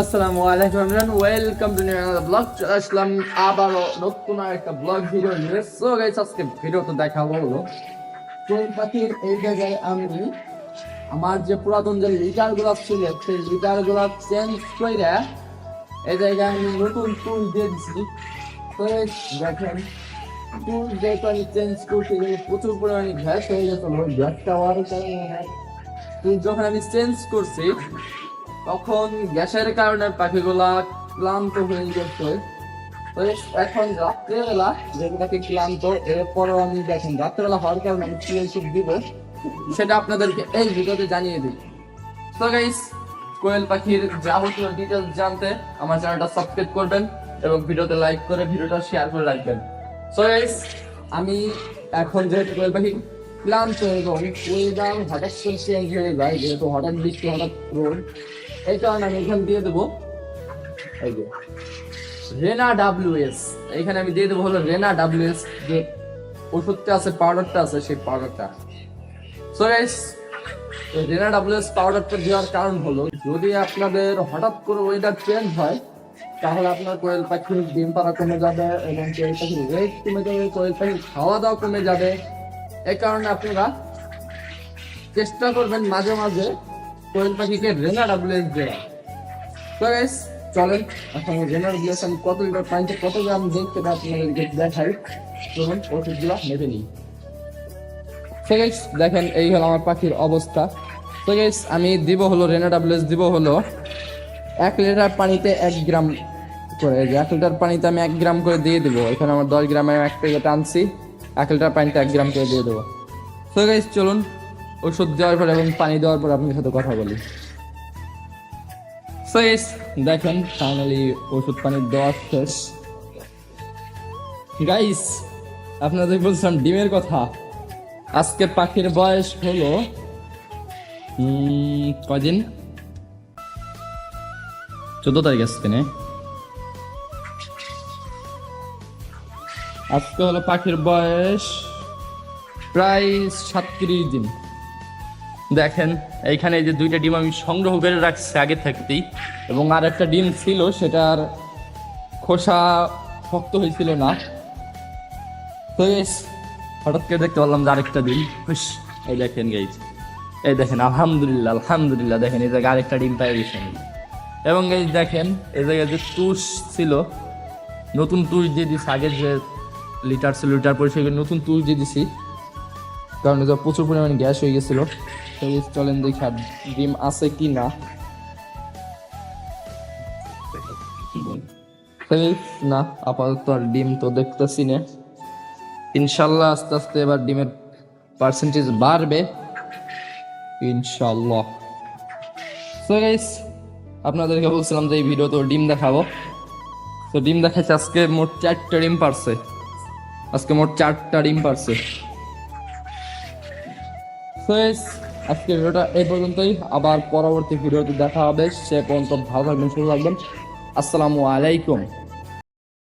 আসসালামু আলাইকুম everyone welcome to new blog চলে আসলাম আবারও নতুন একটা ব্লগ ভিডিও নিয়ে। সো গাইস আজকে ভিডিও তো দেখাবো হলো কোন পাখির এই জায়গায় আমি আমার যে পুরাতন যে লিটারগুলো ছিল, সেই লিটারগুলো চেঞ্জ করে এই জায়গায় আমি নতুন টুল দিয়ে দিচ্ছি তো দেখেন টুল যেহেতু আমি চেঞ্জ করছি এগুলো প্রচুর পরিমাণে গ্যাস হয়ে গেছিল গ্যাসটা হওয়ার কারণে। যখন আমি চেঞ্জ করছি তখন গ্যাসের কারণে পাখিগুলা ক্লান্ত হয়ে গেছে। তো এখন রাত্রেবেলা যেগুলাকে ক্লান্ত, এরপরও আমি দেখেন, রাত্রেবেলা হওয়ার কারণে আমি কি ওষুধ দিব, সেটা আপনাদেরকে এই ভিডিওতে জানিয়ে দিই। তো গাইস কোয়েল পাখির যাবতীয় ডিটেলস জানতে আমার চ্যানেলটা সাবস্ক্রাইব করবেন এবং ভিডিওতে লাইক করে ভিডিওটা শেয়ার করে রাখবেন। সো গাইস আমি এখন যেহেতু কোয়েল পাখি ক্লান্ত এবং ওয়েদার হঠাৎ করে চেঞ্জ হয়ে যায়, যেহেতু হঠাৎ বৃষ্টি, হঠাৎ রোদ এই কারণে আমি এখানে দিয়ে দেবো। এই যে রেনা ডাব্লিউএস এখানে আমি দিয়ে দেবো হলো রেনা ডাব্লিউএস যে ওষুধটা আছে পাউডারটা আছে, সেই পাউডারটা সো গাইস রেনা ডাব্লিউএস পাউডারটা দেওয়ার কারণ হলো, যদি আপনাদের হঠাৎ করে ওয়েদার চেঞ্জ হয়, তাহলে আপনার কোয়েল পাখির ডিম পাড়া কমে যাবে এবং কোয়েল পাখির ওয়েট কমে যাবে, কোয়েল পাখির খাওয়া দাওয়া কমে যাবে। এই কারণে আপনারা চেষ্টা করবেন মাঝে মাঝে কোয়েল পাখিকে রেনা ডাব্লিউএস দেওয়া তো গাইস চলেন। এখন রেনা ডাব্লিউএস আমি কত লিটার পানিতে কত গ্রাম দেখতে পাই আপনাদেরকে দেখাই। চলুন, ওষুধগুলো নেবে নিই। তো গাইস দেখেন, এই হলো আমার পাখির অবস্থা। তো গাইস আমি দিব হলো রেনা ডাব্লিউএস দিব হলো, এক লিটার পানিতে এক গ্রাম করে। এক লিটার পানিতে আমি এক গ্রাম করে দিয়ে দেবো। এখানে আমার দশ গ্রামের এক প্যাকেট আনছি। এক লিটার পানিতে এক গ্রাম করে দিয়ে দেবো। তো গাইস চলুন। ওষুধ দেওয়ার পর এবং পানি দেওয়ার পর আপনার সাথে কথা বলি। Yes, দেখেন ফাইনালি ওষুধ পানি দেওয়া শেষ। গাইস আপনাদের বলছিলাম ডিমের কথা। আজকে পাখির বয়স হলো কদিন চোদ্দ তারিখ আজকে নে। আজকে হলো পাখির বয়স প্রায় সাতত্রিশ দিন। দেখেন, এইখানে যে দুইটা ডিম আমি সংগ্রহ করে রাখছি আগে থাকতেই এবং আর একটা ডিম ছিল সেটার খোসা শক্ত হয়েছিল না। তো হঠাৎ করে দেখতে পারলাম যে আরেকটা ডিম। এই দেখেন গাইজ এই দেখেন, আলহামদুলিল্লাহ আলহামদুলিল্লাহ, দেখেন এই জায়গায় আরেকটা ডিম পাই গেছে। এবং এই দেখেন, এই জায়গায় যে তুষ ছিল, নতুন তুষ দিয়ে দিছি আগের যে লিটার ছিল, লিটার পরে নতুন তুষ দিয়ে দিছি। কারণ এটা প্রচুর পরিমাণে গ্যাস হয়ে গেছিল। তো চলেন দেখি আর ডিম আছে কি না। না, আপাতত আর ডিম তো দেখতেছি না। ইনশাল্লাহ আস্তে আস্তে এবার ডিমের পার্সেন্টেজ বাড়বে। ইনশাল্লাহ। সো গাইস আপনাদেরকে বলছিলাম যে এই ভিডিও তো ডিম দেখাবো। তো ডিম দেখাচ্ছে আজকে মোট চারটা ডিম পারছে। আজকে মোট চারটা ডিম পারছে। Guys, আজকে ভিডিওটা এই পর্যন্তই। আবার পরবর্তী ভিডিওতে দেখা হবে। সে পর্যন্ত ভালো থাকবেন সুস্থ থাকবেন। আসসালামু আলাইকুম।